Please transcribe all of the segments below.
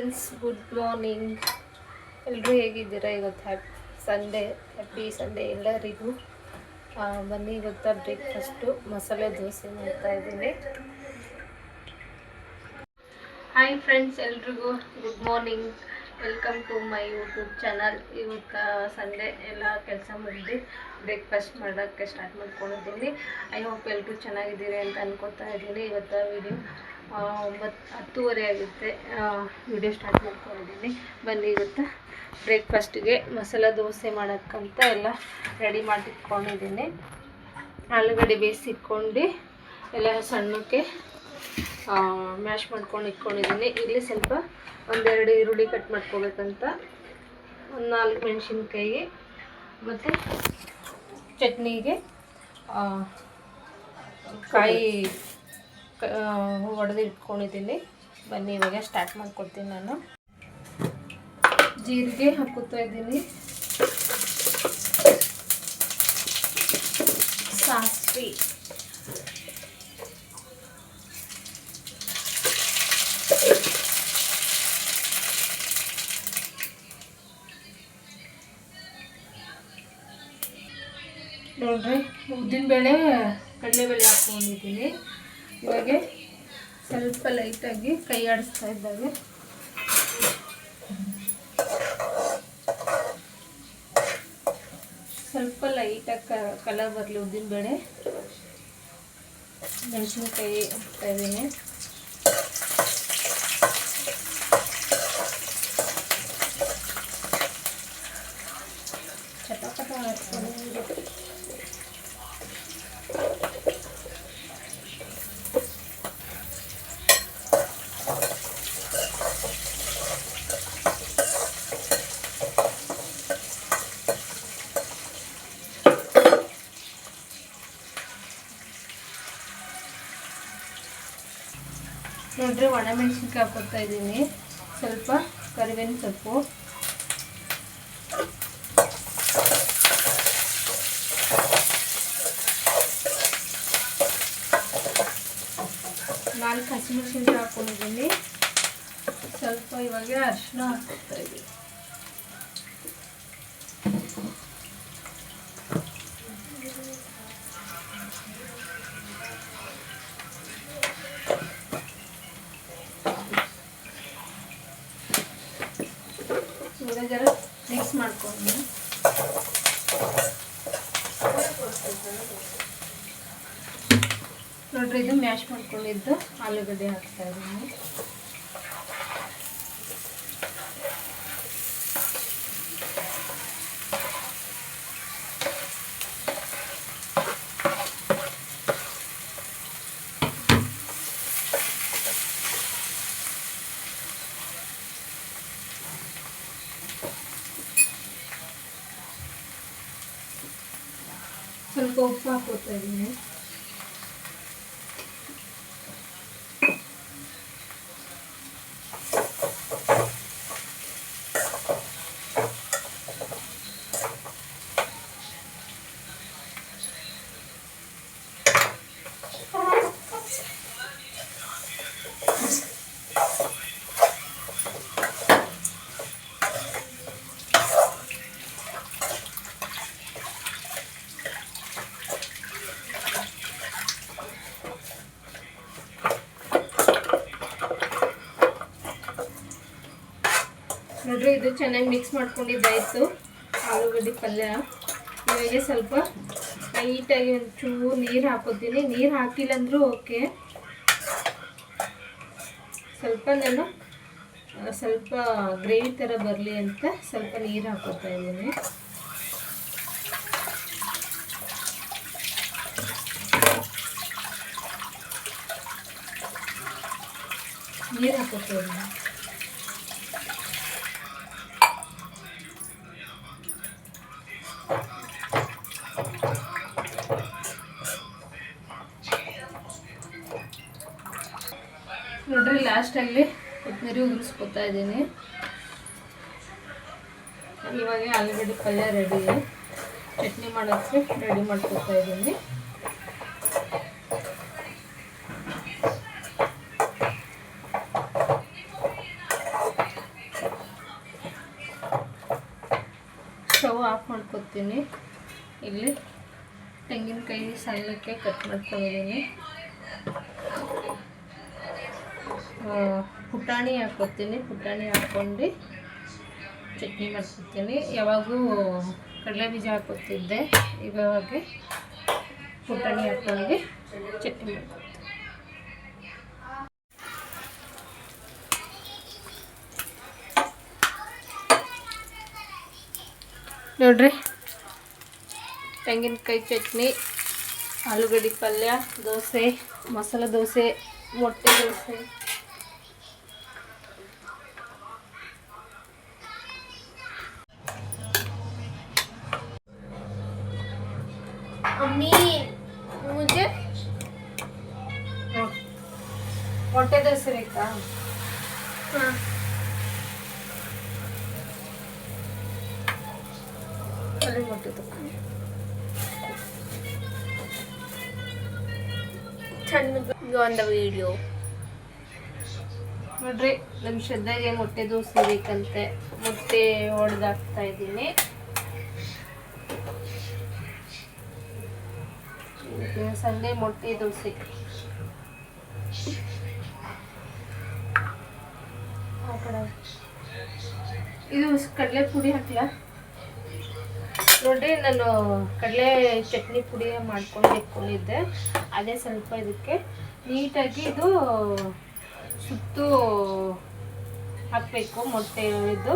Friends good morning ಎಲ್ಲರೂ ಹೇಗಿದ್ದೀರಾ ಇವತ್ತು? ಹ್ಯಾಪ್ ಸಂಡೇ ಹ್ಯಾಪಿ ಸಂಡೇ ಎಲ್ಲರಿಗೂ. ಬನ್ನಿ ಇವತ್ತು ಬ್ರೇಕ್ಫಾಸ್ಟು ಮಸಾಲೆ ದೋಸೆ ಮಾಡ್ತಾ ಇದ್ದೀನಿ. ಹಾಯ್ ಫ್ರೆಂಡ್ಸ್ ಎಲ್ರಿಗೂ good morning welcome to my YouTube channel ಇವತ್ತು ಸಂಡೇ ಎಲ್ಲ ಕೆಲಸ ಮುಗಿದು ಬ್ರೇಕ್ಫಾಸ್ಟ್ ಮಾಡೋಕ್ಕೆ ಸ್ಟಾರ್ಟ್ ಮಾಡ್ಕೊಂಡಿದ್ದೀನಿ. ಐ ಹೋಪ್ ಎಲ್ಲರೂ ಚೆನ್ನಾಗಿದ್ದೀರಿ ಅಂತ ಅನ್ಕೋತಾ ಇದ್ದೀನಿ. ಇವತ್ತು ವಿಡಿಯೋ ಒಂಬತ್ತು ಹತ್ತುವರೆ ಆಗುತ್ತೆ. ವಿಡಿಯೋ ಸ್ಟಾರ್ಟ್ ಮಾಡ್ಕೊಂಡಿದ್ದೀನಿ ಬನ್ನಿ, ಇವತ್ತು ಬ್ರೇಕ್ಫಾಸ್ಟಿಗೆ ಮಸಾಲ ದೋಸೆ ಮಾಡೋಕ್ಕಂತ ಎಲ್ಲ ರೆಡಿ ಮಾಡಿಟ್ಕೊಂಡಿದ್ದೀನಿ ಆಲೂಗಡ್ಡೆ ಬೇಯಿಸಿಟ್ಕೊಂಡು ಎಲ್ಲ ಸಣ್ಣಕ್ಕೆ ಮ್ಯಾಶ್ ಮಾಡ್ಕೊಂಡು ಇಟ್ಕೊಂಡಿದ್ದೀನಿ. ಇಲ್ಲಿ ಸ್ವಲ್ಪ ಒಂದೆರಡು ಈರುಳ್ಳಿ ಕಟ್ ಮಾಡ್ಕೋಬೇಕಂತ. ಒಂದು ನಾಲ್ಕು ಮೆಣಸಿನ್ಕಾಯಿ ಮತ್ತು ಚಟ್ನಿಗೆ ಕಾಯಿ ಒಡೆದು ಇಟ್ಕೊಂಡಿದ್ದೀನಿ. ಬನ್ನಿ, ಇವಾಗ ಸ್ಟಾರ್ಟ್ ಮಾಡ್ಕೊಡ್ತೀನಿ ನಾನು. ಜೀರಿಗೆ ಹಾಕುತ್ತಾ ಇದ್ದೀನಿ. ಸಾಸಿವೆ. ನೋಡ್ರಿ ಕಡಲೆ ಕಡಲೆಬೇಳೆ ಹಾಕ್ಕೊಂಡಿದ್ದೀನಿ. ಇವಾಗ ಸ್ವಲ್ಪ ಲೈಟಾಗಿ ಕೈ ಆಡಿಸ್ತಾ ಇದ್ದಾವೆ ಸ್ವಲ್ಪ ಲೈಟಾಗಿ ಕಲರ್ ಬರಲಿ ಉದ್ದಿನಬೇಳೆ ಮೆಣಸಿನ್ಕಾಯಿ ಇದ್ದೀನಿ. ಚಟಪಟ ಹಾಕ್ಕೊಂಡು ನೋಡ್ರಿ ಒಣಮೆಣಸಿನ್ಕಾಯಿ ಹಾಕೋತಾ ಇದ್ದೀನಿ. ಸ್ವಲ್ಪ ಕರಿಬೇವಿನ ಸೊಪ್ಪು. ನಾಲ್ಕು ಹಸಿಮೆಣಸಿನ್ಕಾಯಿ ಹಾಕೊಂಡಿದ್ದೀನಿ. ಸ್ವಲ್ಪ ಇವಾಗ ಅರಿಶಿನ ಹಾಕ್ತಾ ಇದ್ದೀನಿ. ನೋಡ್ರಿ ಇದು ಮ್ಯಾಶ್ ಮಾಡ್ಕೊಂಡಿದ್ದು ಆಲೂಗಡ್ಡೆ ಹಾಕ್ತಾ ಇದ್ದೀನಿ. ಸ್ವಲ್ಪ ಉಪ್ಪು ಹಾಕೋತಾ ಇದ್ದೀನಿ ನೋಡ್ರಿ, ಇದು ಚೆನ್ನಾಗಿ ಮಿಕ್ಸ್ ಮಾಡ್ಕೊಂಡಿದ್ದಾಯ್ತು ಆಲೂಗಡ್ಡೆ ಪಲ್ಯ. ಇವಾಗ ಸ್ವಲ್ಪ ಲೈಟಾಗಿ ಒಂಚೂರು ನೀರು ಹಾಕೋತೀನಿ. ನೀರು ಹಾಕಿಲ್ಲ ಅಂದರೂ ಓಕೆ. ಸ್ವಲ್ಪ ನಾನು ಸ್ವಲ್ಪ ಗ್ರೇವಿ ಥರ ಬರಲಿ ಅಂತ ಸ್ವಲ್ಪ ನೀರು ಹಾಕೋತಾ ಇದ್ದೀನಿ. ನೀರು ಹಾಕೋತಾ ಇದ್ದೀನಿ. ಲಾಸ್ಟಲ್ಲಿ ಕೊತ್ತಂಬರಿ ಉದುರಿಸ್ಕೊತಾ ಇದ್ದೀನಿ. ಇವಾಗ ಆಲೂಗಡ್ಡೆ ಪಲ್ಯ ರೆಡಿ ಚಟ್ನಿ ಮಾಡೋಕ್ಕೆ ರೆಡಿ ಮಾಡ್ಕೊತಾ ಇದ್ದೀನಿ. ಸ್ಟವ್ ಆಫ್ ಮಾಡ್ಕೊತೀನಿ. ಇಲ್ಲಿ ತೆಂಗಿನಕಾಯಿ ಸಣ್ಣಕ್ಕೆ ಕಟ್ ಮಾಡ್ಕೊಂಡಿದ್ದೀನಿ. ಪುಟಾಣಿ ಹಾಕ್ಕೊತೀನಿ ಪುಟಾಣಿ ಹಾಕ್ಕೊಂಡು ಚಟ್ನಿ ಮಾಡ್ಕೊತೀನಿ ಯಾವಾಗೂ ಕಡಲೆ ಬೀಜ ಹಾಕೋತಿದ್ದೆ ಇವಾಗ ಪುಟಾಣಿ ಹಾಕ್ಕೊಂಡು ಚಟ್ನಿ ಮಾಡ್ಕೊತೀನಿ ನೋಡ್ರಿ. ತೆಂಗಿನಕಾಯಿ ಚಟ್ನಿ, ಆಲೂಗಡ್ಡೆ ಪಲ್ಯ, ದೋಸೆ, ಮಸಾಲೆ ದೋಸೆ, ಮೊಟ್ಟೆ ದೋಸೆ. ಅಮ್ಮಿ ಮುಜೆ ಹೊಟ್ಟೆ ಮೊಟ್ಟೆ ದೋಸೆ ಬೇಕಾ ಹಾಂ ಅಲ್ಲಿ ಮೊಟ್ಟೆ ತಗೊಂಡು. ಚೆನ್ನಾಗಿ ಒಂದು ವಿಡಿಯೋ ನೋಡ್ರಿ ನಮ್ಮ ಶ್ರದ್ಧಾಗೆ ಮೊಟ್ಟೆ ದೋಸೆ ಬೇಕಂತೆ. ಮೊಟ್ಟೆ ಹೊಡೆದಾಕ್ತಾ ಇದ್ದೀನಿ. ಸಂಡೆ ಮೊಟ್ಟೆ ದೋಸೆ. ಇದು ಕಡಲೆ ಪುಡಿ ಹಾಕ್ಲಾ? ನೋಡ್ರಿ, ನಾನು ಕಡಲೆ ಚಟ್ನಿ ಪುಡಿ ಮಾಡ್ಕೊಂಡು ಇಟ್ಕೊಂಡಿದ್ದೆ. ಅದೇ ಸ್ವಲ್ಪ ಇದಕ್ಕೆ ನೀಟಾಗಿ ಇದು ಸುತ್ತು ಹಾಕಬೇಕು ಮೊಟ್ಟೆ ಇದು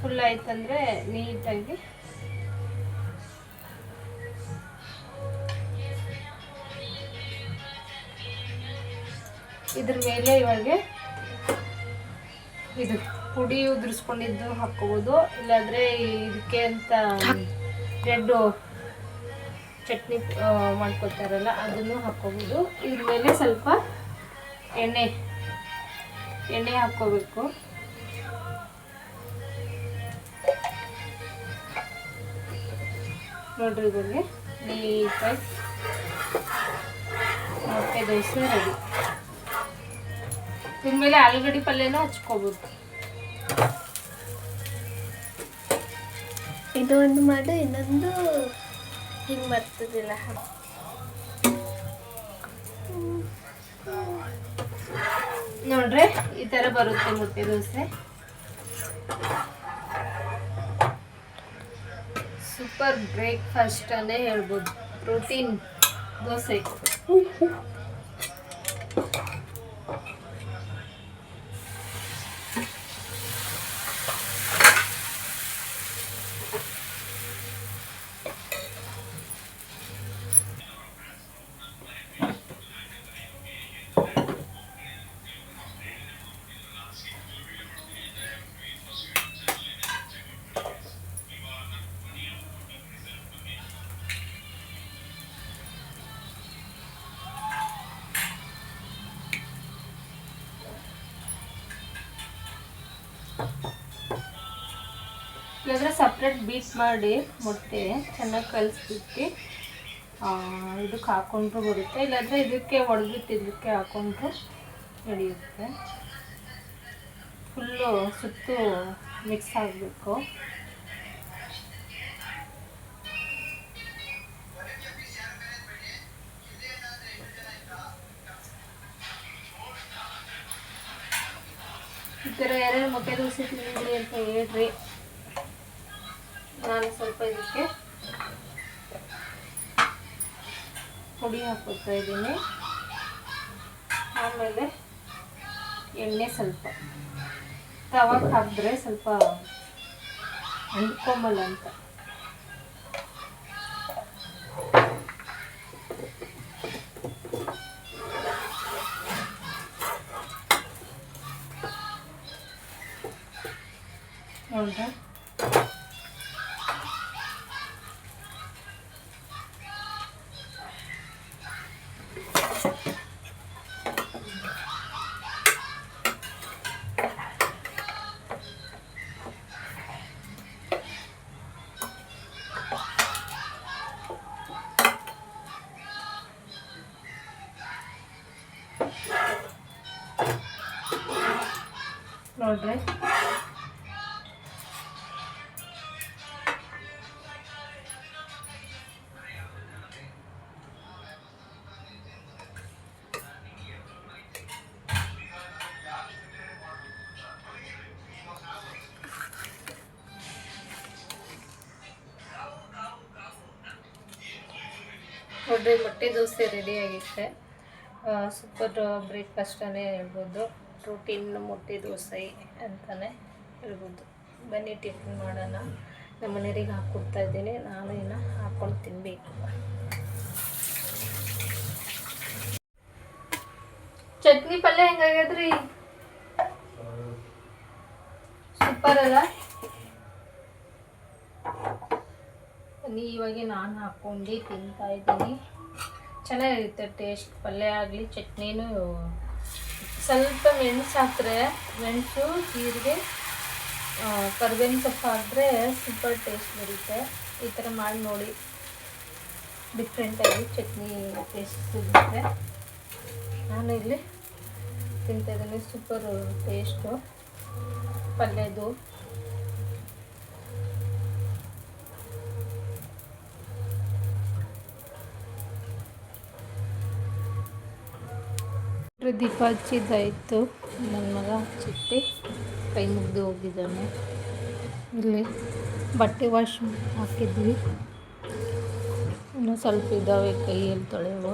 ಫುಲ್ ಆಯ್ತಂದ್ರೆ ನೀಟಾಗಿ ಇದ್ರ ಮೇಲೆ ಇವಾಗ ಇದು ಪುಡಿ ಉದುರಿಸ್ಕೊಂಡಿದ್ದು ಹಾಕೋಬೋದು ಇಲ್ಲಾಂದ್ರೆ ಇದಕ್ಕೆ ಅಂತ ರೆಡ್ ಚಟ್ನಿ ಮಾಡ್ಕೊತಾರಲ್ಲ ಅದನ್ನು ಹಾಕೋಬೋದು ಇದ್ರ ಮೇಲೆ ಸ್ವಲ್ಪ ಎಣ್ಣೆ ಎಣ್ಣೆ ಹಾಕೋಬೇಕು ನೋಡ್ರಿ ಇದರಲ್ಲಿ ನೀಟಾಗಿ ಮೊಟ್ಟೆ ದೋಸೆ ರೆಡಿ. ಇದ್ರ ಮೇಲೆ ಆಲೂಗಡ್ಡೆ ಪಲ್ಯನೂ ಹಚ್ಕೋಬೋದು. ಇದು ಒಂದು ಮಾಡು ಇನ್ನೊಂದು ಹಿಂಗೆ ಬರ್ತದಿಲ್ಲ ನೋಡ್ರಿ ಈ ತರ ಬರುತ್ತೆ ಮುದ್ದೆ ದೋಸೆ. ಸೂಪರ್ ಬ್ರೇಕ್ಫಾಸ್ಟ್ ಅನ್ನೇ ಹೇಳ್ಬೋದು. ಪ್ರೋಟೀನ್ ದೋಸೆ. ಇಲ್ಲಾಂದ್ರೆ ಸಪ್ರೇಟ್ ಬೀಟ್ ಮಾಡಿ ಮೊಟ್ಟೆ, ಚೆನ್ನಾಗಿ ಕಲಿಸ್ಬಿಟ್ಟು ಇದಕ್ಕೆ ಹಾಕೊಂಡ್ರು ಬರುತ್ತೆ. ಇಲ್ಲಾಂದರೆ ಇದಕ್ಕೆ ಒಡೆದ್ಬಿಟ್ಟು ಇದಕ್ಕೆ ಹಾಕೊಂಡ್ರು ನಡೆಯುತ್ತೆ. ಫುಲ್ಲು ಸುತ್ತು ಮಿಕ್ಸ್ ಆಗಬೇಕು. ಈ ಥರ ಯಾರ್ಯಾರು ಮೊಟ್ಟೆ ದೋಸೆ ತಿಂದಿದ್ರಿ ಅಂತ ಹೇಳ್ರಿ. ನಾನು ಸ್ವಲ್ಪ ಇದಕ್ಕೆ ಪುಡಿ ಹಾಕೋತಾ ಇದ್ದೀನಿ ಆಮೇಲೆ ಎಣ್ಣೆ ಸ್ವಲ್ಪ ತವಾಗ ಹಾಕಿದ್ರೆ ಸ್ವಲ್ಪ ಅಂಟ್ಕೊಂಬಲ್ಲ ಅಂತ ನೋಡ್ರಿ ನೋಡ್ರಿ. ನೋಡ್ರಿ ಮೊಟ್ಟೆ ದೋಸೆ ರೆಡಿ ಆಗಿತ್ತೆ ಸೂಪರ್ ಬ್ರೇಕ್ಫಾಸ್ಟನ್ನೇ ಹೇಳ್ಬೋದು. ಪ್ರೋಟೀನ್ ಮೊಟ್ಟೆ ದೋಸೆ ಅಂತಲೇ ಹೇಳ್ಬೋದು. ಬನ್ನಿ, ಟಿಫಿನ್ ಮಾಡೋಣ. ನಮ್ಮ ಮನೆಯವರಿಗೆ ಹಾಕ್ಕೊಡ್ತಾ ಇದ್ದೀನಿ. ನಾನು ಇನ್ನು ಹಾಕ್ಕೊಂಡು ತಿನ್ನಬೇಕು ಚಟ್ನಿ ಪಲ್ಯ ಹೆಂಗಾಗ್ಯದ್ರಿ ಸೂಪರ್ ಅಲ್ಲ? ಬನ್ನಿ, ಇವಾಗ ನಾನು ಹಾಕ್ಕೊಂಡು ತಿಂತಾ ಇದ್ದೀನಿ. ಚೆನ್ನಾಗಿರುತ್ತೆ, ಟೇಸ್ಟ್. ಪಲ್ಯ ಆಗಲಿ, ಚಟ್ನಿನೂ ಸ್ವಲ್ಪ ಮೆಣಸು ಹಾಕಿದ್ರೆ ಮೆಣಸು, ಜೀರಿಗೆ ಕರ್ಬೇವಿನ ಸೊಪ್ಪು ಹಾಕಿದ್ರೆ ಸೂಪರ್ ಟೇಸ್ಟ್ ಬರುತ್ತೆ. ಈ ಥರ ಮಾಡಿ ನೋಡಿ. ಡಿಫ್ರೆಂಟಾಗಿ ಚಟ್ನಿ ಟೇಸ್ಟ್ ಸಿಗುತ್ತೆ. ನಾನು ಇಲ್ಲಿ ತಿಂತಾಯಿದ್ದೀನಿ ಸೂಪರ್ ಟೇಸ್ಟು ಪಲ್ಯದು ದೀಪ ಹಚ್ಚಿದ್ದಾಯಿತು ನನ್ನ ಮಗ ಚಿಟ್ಟೆ ಕೈ ಮುಗಿದು ಹೋಗಿದ್ದಾನೆ. ಇಲ್ಲಿ ಬಟ್ಟೆ ವಾಶ್ ಹಾಕಿದ್ವಿ. ಇನ್ನೂ ಸ್ವಲ್ಪ ಇದ್ದಾವೆ ಕೈಯಲ್ಲಿ ತೊಳೆಯುವ